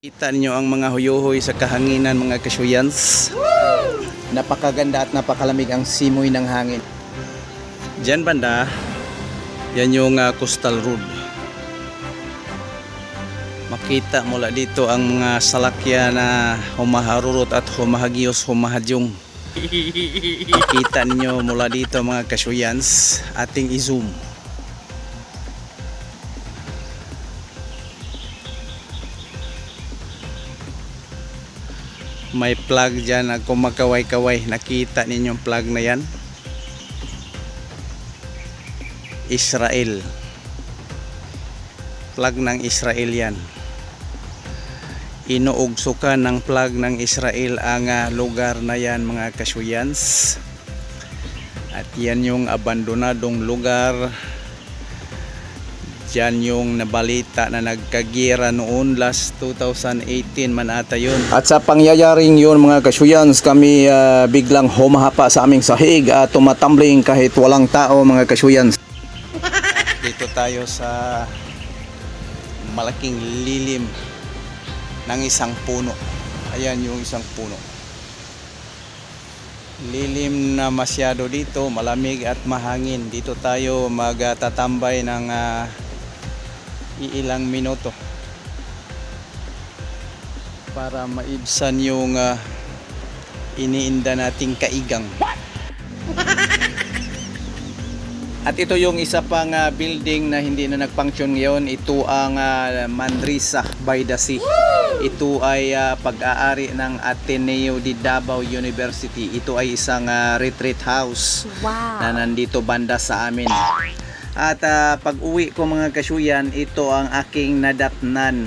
Kita niyo ang mga huyuhoy sa kahanginan mga kasyuyans. Napakaganda at napakalamig ang simoy ng hangin. Diyan banda, yan yung ah, coastal road. Makita mula dito ang mga salakya na humaharurot at humahagiyos humahadyong. Makita ninyo mula dito mga kasyuyans, ating i-zoom. May plug dyan na kumakaway-kaway. Nakita ninyong plug na yan? Israel. Plug ng Israel yan. Inuugsukan ng plug ng Israel ang ah, lugar na yan mga kasyuyans. At yan yung abandonadong lugar. Diyan yung nabalita na nagkagira noon last 2018 man ata yun. At sa pangyayaring yun mga kasyuyans, kami ah, biglang humahapa sa aming sahig at tumatumbling kahit walang tao mga kasyuyans. Dito tayo sa malaking lilim ng isang puno. Ayan yung isang puno. Lilim na masyado dito, malamig at mahangin. Dito tayo magtatambay ng ah, iilang minuto para maibsan yung ah, iniinda nating kaigang. At ito yung isa pang ah, building na hindi na nag-function ngayon. Ito ang ah, Manresa by the Sea. Ito ay ah, pag-aari ng Ateneo de Davao University. Ito ay isang ah, retreat house Wow. na nandito banda sa amin. At ah, pag uwi ko mga kasyuyan, ito ang aking nadatnan.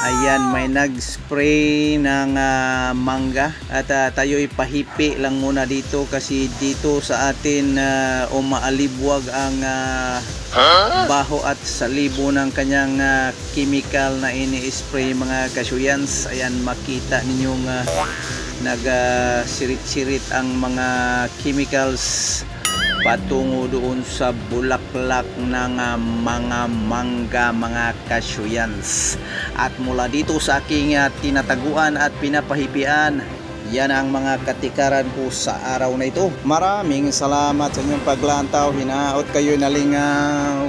Ayan, may nag-spray ng ah, mangga at ah, tayo ipahipi lang muna dito kasi dito sa atin ah, umaalibwag ang ah, baho at salibo ng kanyang ah, chemical na ini-spray mga kasyuyans. Ayan, makita ninyong uh, nag-sirit-sirit ang mga chemicals patungo doon sa bulaklak ng ah, mga mangga mga kasyuyans. At mula dito sa aking ah, tinataguan at pinapahipian yan ang mga katikaran ko sa araw na ito. Maraming salamat sa inyong paglantaw. Hinaot kayo nalingaw